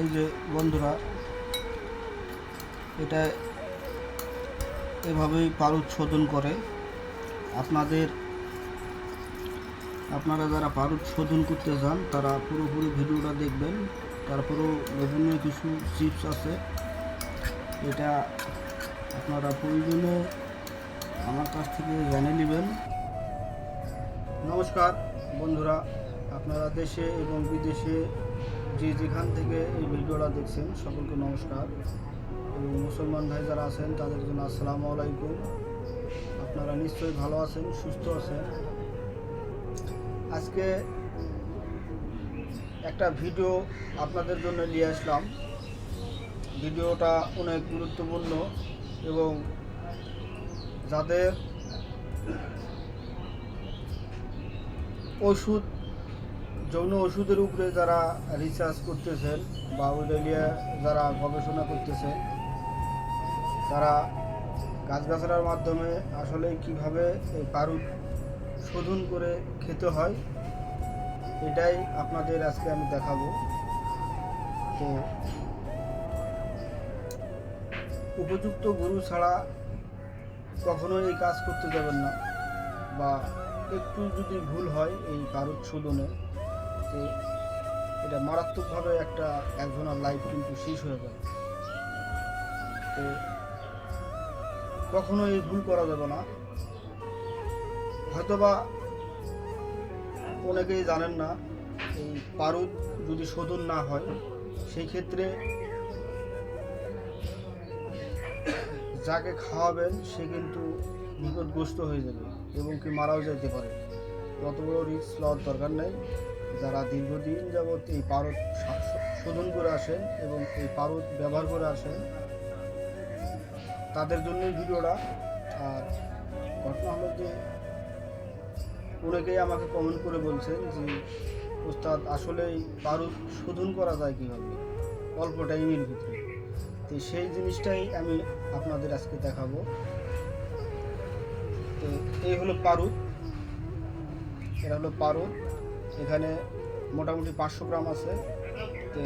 এই যে বন্ধুরা, এটা এভাবেই পারদ শোধন করে। আপনাদের, আপনারা যারা পারদ শোধন করতে চান তারা পুরোপুরি ভিডিওটা দেখবেন। তারপরেও বিভিন্ন কিছু চিপস আছে। এটা আপনারা প্রয়োজনে আমার কাছ থেকে জেনে নেবেন। নমস্কার বন্ধুরা, আপনারা দেশে এবং বিদেশে যে যেখান থেকে এই ভিডিওটা দেখছেন, সকলকে নমস্কার। এবং মুসলমান ভাই যারা আছেন, তাদের জন্য আসসালামু আলাইকুম। আপনারা নিশ্চয়ই ভালো আছেন, সুস্থ আছেন। আজকে একটা ভিডিও আপনাদের জন্য নিয়ে আসলাম। ভিডিওটা অনেক গুরুত্বপূর্ণ এবং যাদের ওষুধ যৌন ওষুধের উপরে যারা রিসার্চ করতেছেন বা ওইটা যারা গবেষণা করতেছেন, তারা গাছগাছড়ার মাধ্যমে আসলে কীভাবে এই পারুদ শোধন করে খেতে হয়, এটাই আপনাদের আজকে আমি দেখাবো। তো উপযুক্ত গুরু ছাড়া কখনোই এই কাজ করতে যাবেন না বা একটু যদি ভুল হয় এই পারদ শোধনে যে এটা মারাত্মকভাবে একটা একজনের লাইফ কিন্তু শেষ হয়ে যায়। তো কখনো এই ভুল করা যাবে না। হয়তোবা অনেকেই জানেন না, এই পারুদ যদি শোধন না হয়, সেই ক্ষেত্রে যাকে খাওয়াবেন সে কিন্তু নিকটগ্রস্ত হয়ে যাবে এবং কি মারাও যেতে পারে। অত বড় রিস্ক লওয়ার দরকার নেই। যারা দীর্ঘদিন যাবৎ এই পারদ শোধন করে আসেন এবং এই পারদ ব্যবহার করে আসেন, তাদের জন্যই ভিডিওটা। আর ঘটনা হলো যে অনেকেই আমাকে কমেন্ট করে বলছেন যে, ওস্তাদ আসলেই পারদ শোধন করা যায় কীভাবে? অল্প টাইমের ভিতরে। তো সেই জিনিসটাই আমি আপনাদের আজকে দেখাবো। তো এই হলো পারুদ। এটা হলো পারুদ। এখানে মোটামুটি পাঁচশো গ্রাম আছে। তো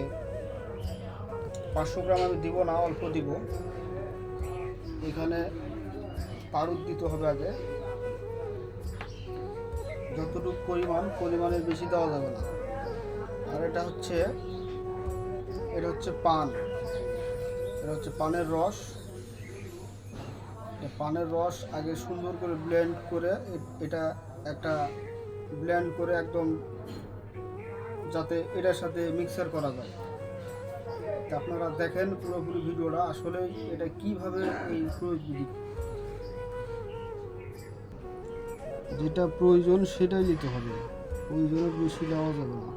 পাঁচশো গ্রাম আমি দিব না, অল্প দিব। এখানে পারুদ দিতে হবে আগে। যতটুকু পরিমাণ, পরিমাণের বেশি দেওয়া যাবে না। আর এটা হচ্ছে এটা হচ্ছে পান। এটা হচ্ছে পানের রস। পানের রস আগে সুন্দর করে ব্লেন্ড করে, এটা একটা ব্লেন্ড করে একদম যাতে এটার সাথে মিক্সার করা যায়। তা আপনারা দেখেন পুরোপুরি ভিডিওটা, আসলে এটা কীভাবে এই প্রয়োজন যেটা প্রয়োজন সেটাই নিতে হবে। প্রয়োজনের বেশি দেওয়া যাবে না।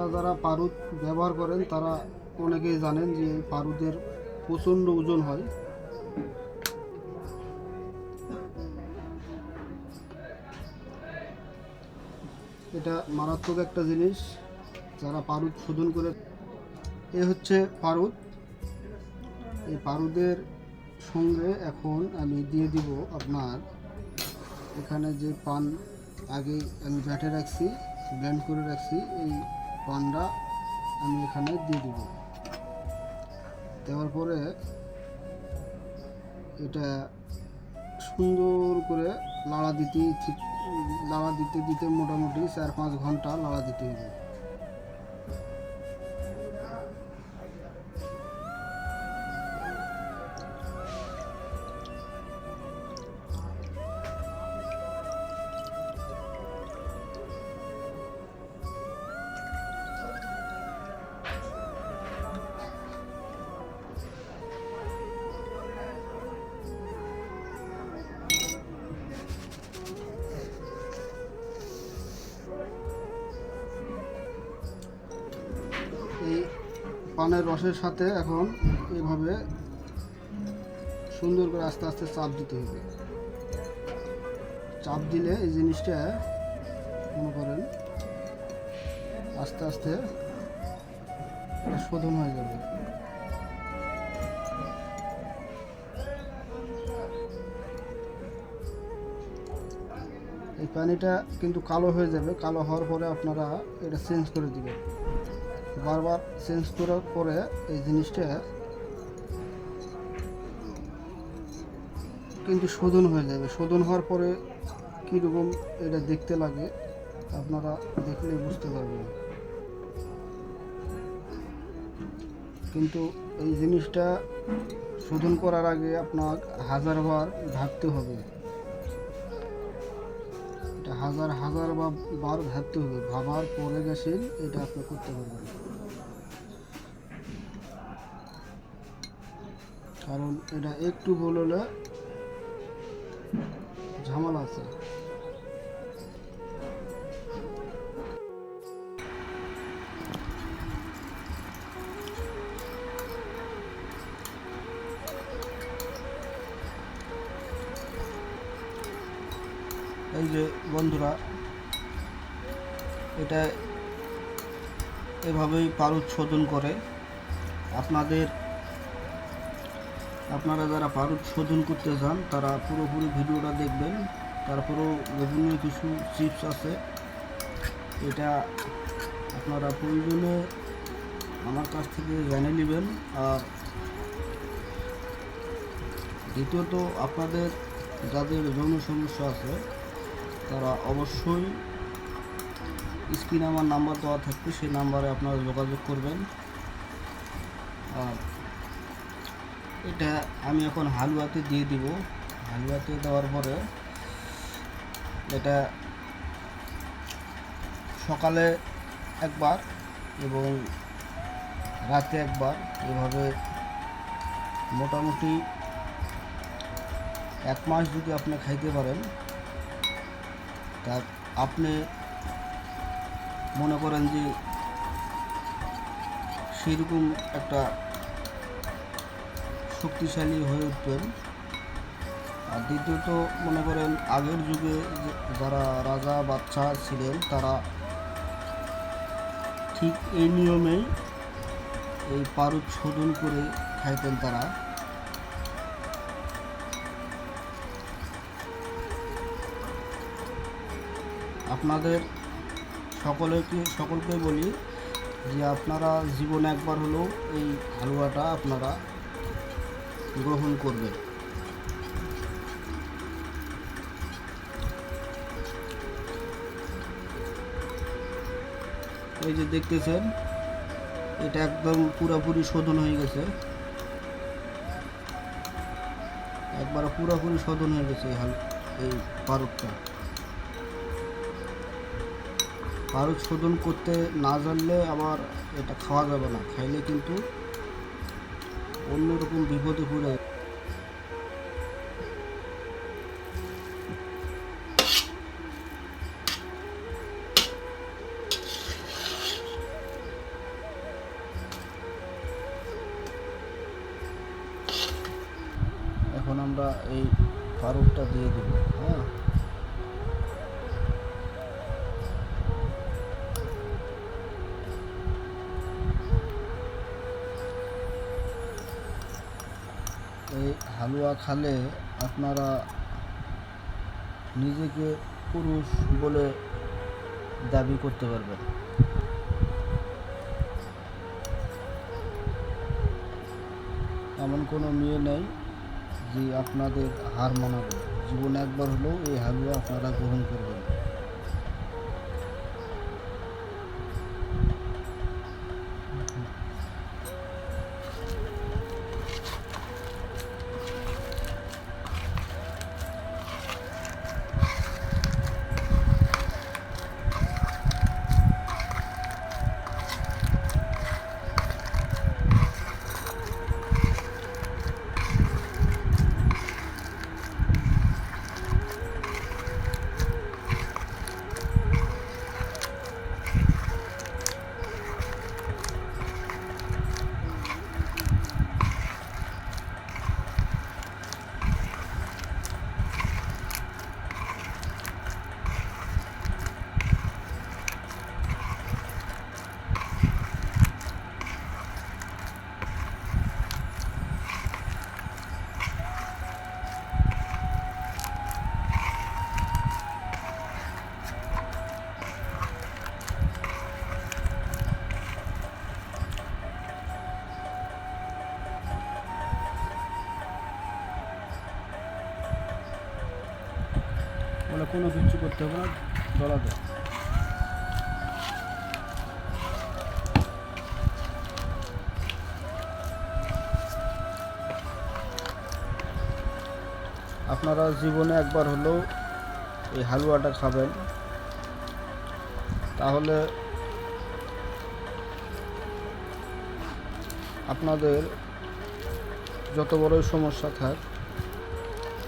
আপনারা যারা পারুদ ব্যবহার করেন, তারা অনেকেই জানেন যে পারুদের প্রচণ্ড ওজন হয়। এটা মারাত্মক একটা জিনিস, যারা পারুদ শোধন করে এ হচ্ছে পারুদ। এই পারুদের সঙ্গে এখন আমি দিয়ে দিব আপনার। এখানে যে পান আগে আমি ব্যাটে রাখছি, ব্লেন্ড করে রাখছি, এই পানটা আমি এখানে দিয়ে দিব। দেওয়ার পরে এটা সুন্দর করে লাড়া দিতে ঠিক লাড়া দিতে দিতে মোটামুটি চার পাঁচ ঘণ্টা লাড়া দিতে হবে। পানের রসের সাথে এখন এইভাবে সুন্দর করে আস্তে আস্তে চাপ দিতে হবে। চাপ দিলে এই জিনিসটা, মনে করেন, আস্তে আস্তে শোধন হয়ে যাবে। এই পানিটা কিন্তু কালো হয়ে যাবে। কালো হওয়ার পরে আপনারা এটা চেঞ্জ করে দিবেন। বারবার চেঞ্জ করার পরে এই জিনিসটা কিন্তু শোধন হয়ে যাবে। শোধন হওয়ার পরে কীরকম এটা দেখতে লাগে, আপনারা দেখলে বুঝতে পারবেন। কিন্তু এই জিনিসটা শোধন করার আগে আপনার হাজারবার ভাবতে হবে। হাজার হাজার বা বার ভাবতে হবে, ভাবার পরে গেছেন এটা আপনি করতে পারবেন। কারণ এটা একটু বললে ঝামেলা আছে। এই যে বন্ধুরা, এটা এভাবেই পারদ শোধন করে। আপনাদের, আপনারা যারা পারদ শোধন করতে চান তারা পুরোপুরি ভিডিওটা দেখবেন। তারপরেও বিভিন্ন কিছু চিপস আছে। এটা আপনারা প্রয়োজনে আমার কাছ থেকে জেনে নেবেন। আর দ্বিতীয়ত, আপনাদের যাদের যৌন সমস্যা আছে তারা অবশ্যই স্ক্রিনে আমার নাম্বার দেওয়া থাকবে সেই নাম্বারে আপনারা যোগাযোগ করবেন। আর এটা আমি এখন হালুয়াতে দিয়ে দিব। হালুয়াতে দেওয়ার পরে এটা সকালে একবার এবং রাতে একবার, এভাবে মোটামুটি এক মাস যদি আপনি খাইতে পারেন তা আপনি মনে করেন যে সেরকম একটা শক্তিশালী হয়ে উঠবেন। আর দ্বিতীয়ত মনে করেন আগের যুগে যারা রাজা বাচ্চা ছিলেন, তারা ঠিক এই নিয়মেই এই পারদ শোধন করে খাইতেন তারা। আপনাদের সকলকে সকলকে বলি যে আপনারা জীবনে একবার হলেও এই হালুয়াটা আপনারা গ্রহণ করবেন। এই যে দেখতেছেন, এটা একদম পুরোপুরি শোধন হয়ে গেছে। একবার পুরোপুরি শোধন হয়ে গেছে এই পারকটা পারদ শোধন করতে না জানলে আবার এটা খাওয়া যাবে না। খাইলে কিন্তু অন্যরকম বিপদে পড়ে এখন আমরা এই পারকটা দিয়ে দেব হ্যাঁ? খালে আপনারা নিজেকে পুরুষ বলে দাবি করতে পারবেন। এমন কোনো মেয়ে নেই যে আপনাদের হার মানাবে। জীবন একবার হলেও এই হালুয়া আপনারা গ্রহণ করবেন। কোনো কিছু করতে হবে না ডলা দেয় আপনারা জীবনে একবার হলেও এই হালুয়াটা খাবেন। তাহলে আপনাদের যত বড়ই সমস্যা থাক,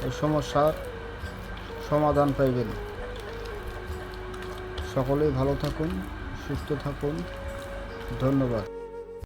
এই সমস্যার সমাধান পাইবেন। সকলেই ভালো থাকুন সুস্থ থাকুন। ধন্যবাদ।